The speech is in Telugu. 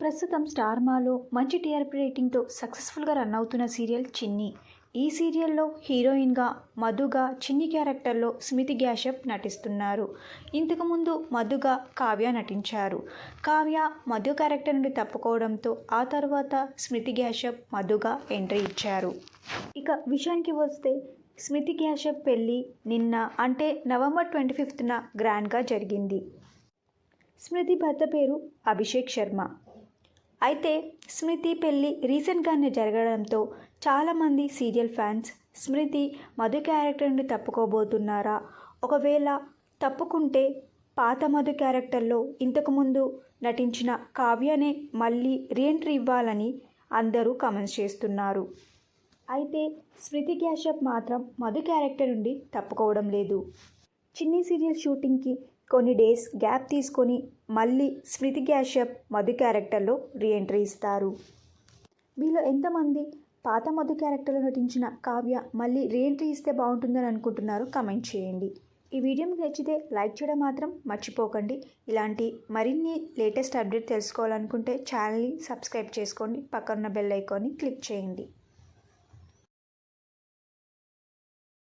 ప్రస్తుతం స్టార్ మాలో మంచి టీఆర్పీ రేటింగ్తో సక్సెస్ఫుల్గా రన్ అవుతున్న సీరియల్ చిన్ని. ఈ సీరియల్లో హీరోయిన్గా మధుగా చిన్ని క్యారెక్టర్లో స్మితి గ్యాషప్ నటిస్తున్నారు. ఇంతకుముందు మధుగా కావ్య నటించారు. కావ్య మధు క్యారెక్టర్ నుండి తప్పుకోవడంతో ఆ తర్వాత స్మితి గ్యాషప్ మధుగా ఎంట్రీ ఇచ్చారు. ఇక విషయానికి వస్తే స్మితి గ్యాషప్ పెళ్ళి నిన్న అంటే నవంబర్ ట్వంటీ ఫిఫ్త్న గ్రాండ్గా జరిగింది. స్మృతి భర్త పేరు అభిషేక్ శర్మ. అయితే స్మృతి పెళ్ళి రీసెంట్గానే జరగడంతో చాలామంది serial fans Smriti Madhu character నుండి తప్పుకోబోతున్నారా? ఒకవేళ తప్పుకుంటే పాత మధు క్యారెక్టర్లో ఇంతకుముందు నటించిన కావ్యనే మళ్ళీ రీఎంట్రీ ఇవ్వాలని అందరూ కమెంట్స్ చేస్తున్నారు. అయితే స్మృతి గ్యాషప్ మాత్రం మధు క్యారెక్టర్ నుండి తప్పుకోవడం లేదు. చిన్ని సీరియల్ షూటింగ్కి కొన్ని డేస్ గ్యాప్ తీసుకొని మళ్ళీ స్మృతి గ్యాషప్ మధు క్యారెక్టర్లో రీఎంట్రీ ఇస్తారు. మీలో ఎంతమంది పాత మధు క్యారెక్టర్లో నటించిన కావ్య మళ్ళీ రీఎంట్రీ ఇస్తే బాగుంటుందని అనుకుంటున్నారు కమెంట్ చేయండి. ఈ వీడియో మీకు నచ్చితే లైక్ చేయడం మాత్రం మర్చిపోకండి. ఇలాంటి మరిన్ని లేటెస్ట్ అప్డేట్ తెలుసుకోవాలనుకుంటే ఛానల్ని సబ్స్క్రైబ్ చేసుకోండి. పక్కనున్న బెల్ ఐకాన్ని క్లిక్ చేయండి.